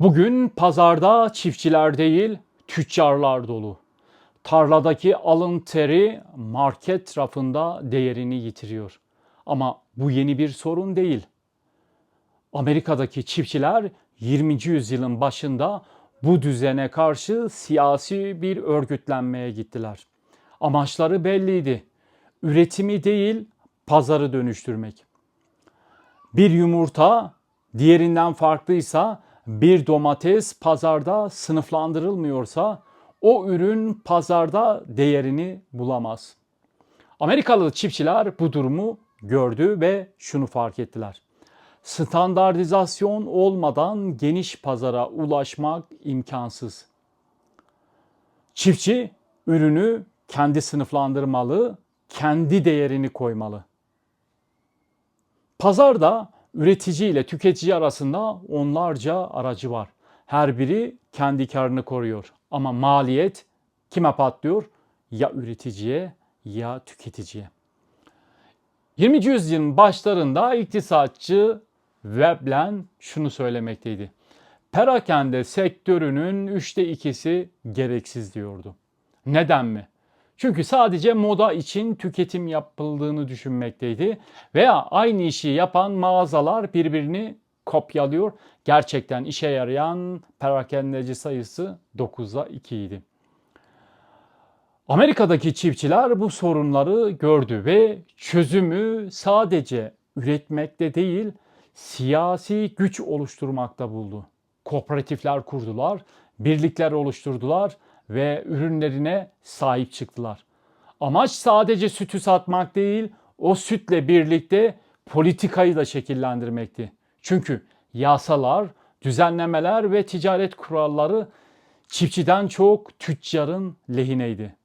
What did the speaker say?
Bugün pazarda çiftçiler değil, tüccarlar dolu. Tarladaki alın teri market rafında değerini yitiriyor. Ama bu yeni bir sorun değil. Amerika'daki çiftçiler 20. yüzyılın başında bu düzene karşı siyasi bir örgütlenmeye gittiler. Amaçları belliydi. Üretimi değil, pazarı dönüştürmek. Bir yumurta diğerinden farklıysa, bir domates pazarda sınıflandırılmıyorsa o ürün pazarda değerini bulamaz. Amerikalı çiftçiler bu durumu gördü ve şunu fark ettiler. Standartizasyon olmadan geniş pazara ulaşmak imkansız. Çiftçi ürünü kendi sınıflandırmalı, kendi değerini koymalı. Pazarda üretici ile tüketici arasında onlarca aracı var. Her biri kendi karını koruyor. Ama maliyet kime patlıyor? Ya üreticiye ya tüketiciye. 20. yüzyılın başlarında iktisatçı Veblen şunu söylemekteydi. Perakende sektörünün üçte ikisi gereksiz diyordu. Neden mi? Çünkü sadece moda için tüketim yapıldığını düşünmekteydi veya aynı işi yapan mağazalar birbirini kopyalıyor. Gerçekten işe yarayan perakendeci sayısı 9'a 2 idi. Amerika'daki çiftçiler bu sorunları gördü ve çözümü sadece üretmekte değil, siyasi güç oluşturmakta buldu. Kooperatifler kurdular, birlikler oluşturdular ve ürünlerine sahip çıktılar. Amaç sadece sütü satmak değil, o sütle birlikte politikayı da şekillendirmekti. Çünkü yasalar, düzenlemeler ve ticaret kuralları çiftçiden çok tüccarın lehineydi.